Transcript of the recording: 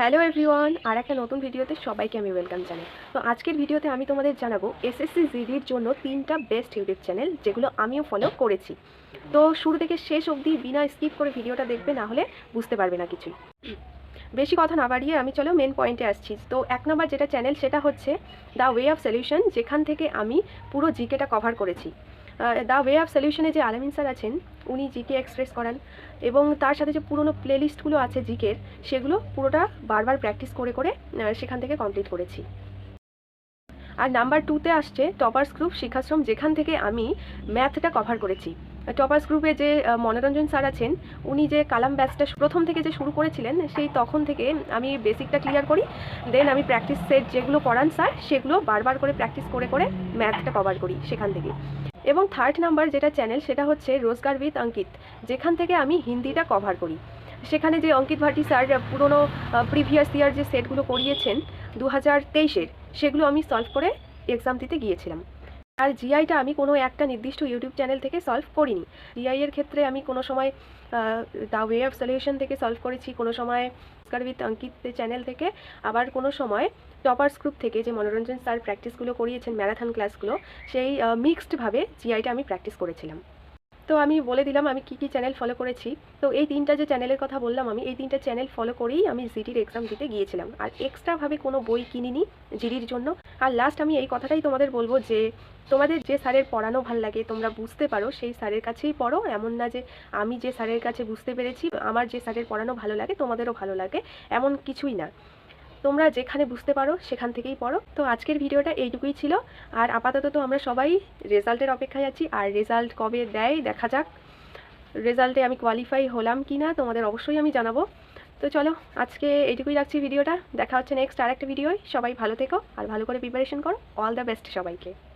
Hello everyone আর একটা নতুন ভিডিওতে সবাইকে আমি ওয়েলকাম জানাই। তো আজকের ভিডিওতে আমি তোমাদের জানাব এসএসসি জিডির জন্য তিনটা বেস্ট ইউটিউব চ্যানেল যেগুলো আমিও ফলো করেছি। তো শুরু থেকে শেষ অবধি বিনা স্কিপ করে ভিডিওটা দেখবে, না হলে বুঝতে পারবে না কিছুই। বেশি কথা না বাড়িয়ে আমি চলো মেন পয়েন্টে আসছি। তো এক নম্বর যেটা চ্যানেল সেটা হচ্ছে দ্য ওয়ে অফ সলিউশন যেখান থেকে আমি পুরো জিকেটা কভার করেছি। দ্য ওয়ে অফ সলিউশনে যে আলামিন স্যার আছেন, উনি জিকে এক্সপ্রেস করান এবং তার সাথে যে পুরনো প্লেলিস্টগুলো আছে জিকের সেগুলো পুরোটা বারবার প্র্যাকটিস করে করে সেখান থেকে কমপ্লিট করেছি। আর নাম্বার টুতে আসছে টপার্স গ্রুপ শিক্ষাশ্রম, যেখান থেকে আমি ম্যাথটা কভার করেছি। টপার্স গ্রুপে যে মনোরঞ্জন স্যার আছেন, উনি যে কালাম ব্যাচটা প্রথম থেকে যে শুরু করেছিলেন, সেই তখন থেকে আমি বেসিকটা ক্লিয়ার করি, দেন আমি প্র্যাকটিস সেট যেগুলো করান স্যার, সেগুলো বারবার করে প্র্যাকটিস করে করে ম্যাথটা কভার করি সেখান থেকে। এবং থার্ড নাম্বার যেটা চ্যানেল, সেটা হচ্ছে রোজগার উইথ অঙ্কিত। যেখান থেকে আমি হিন্দিটা কভার করি। সেখানে যে অঙ্কিত ভাটি স্যার পুরনো প্রিভিয়াস ইয়ার যে সেটগুলো করিয়েছেন দু হাজার তেইশের, সেগুলো আমি সলভ করে এক্সাম দিতে গিয়েছিলাম। আর জিআইটা আমি কোনো একটা নির্দিষ্ট ইউটিউব চ্যানেল থেকে সলভ করিনি। জিআই এর ক্ষেত্রে আমি কোনো সময় দ্য ওয়ে অফ সলিউশন থেকে সলভ করেছি, কোনো সময় উইথ অঙ্কিত চ্যানেল থেকে, আবার কোনো সময় টপার্স গ্রুপ থেকে যে মনোরঞ্জন স্যার প্র্যাকটিসগুলো করিয়েছেন ম্যারাথন ক্লাসগুলো সেই মিক্সডভাবে জিআইটা আমি প্র্যাকটিস করেছিলাম। তো আমি বলে দিলাম, আমি কী কী চ্যানেল ফলো করেছি। তো এই তিনটা যে চ্যানেলের কথা বললাম আমি, এই তিনটা চ্যানেল ফলো করেই আমি জিডির এক্সাম দিতে গিয়েছিলাম। আর এক্সট্রাভাবে কোনো বই কিনিনি জিডির জন্য। আর লাস্ট আমি এই কথাটাই তোমাদের বলব যে, তোমাদের যে স্যারের পড়ানো ভালো লাগে, তোমরা বুঝতে পারো, সেই স্যারের কাছেই পড়ো। এমন না যে, আমি যে স্যারের কাছে বুঝতে পেরেছি, আমার যে স্যারের পড়ানো ভালো লাগে, তোমাদেরও ভালো লাগে, এমন কিছুই না। তোমরা যেখানে বুঝতে পারো, সেখান থেকেই পড়ো। তো আজকের ভিডিওটা এইটুকুই ছিল। আর আপাতত তো আমরা সবাই রেজাল্টের অপেক্ষায় আছি। আর রেজাল্ট কবে দেয়, দেখা যাক। রেজাল্টে আমি কোয়ালিফাই হলাম কি না তোমাদের অবশ্যই আমি জানাব। তো চলো, আজকে এইটুকুই রাখছি ভিডিওটা। দেখা হচ্ছে নেক্সট আর একটা ভিডিওয়। সবাই ভালো থেকো আর ভালো করে প্রিপারেশন করো। অল দ্য বেস্ট সবাইকে।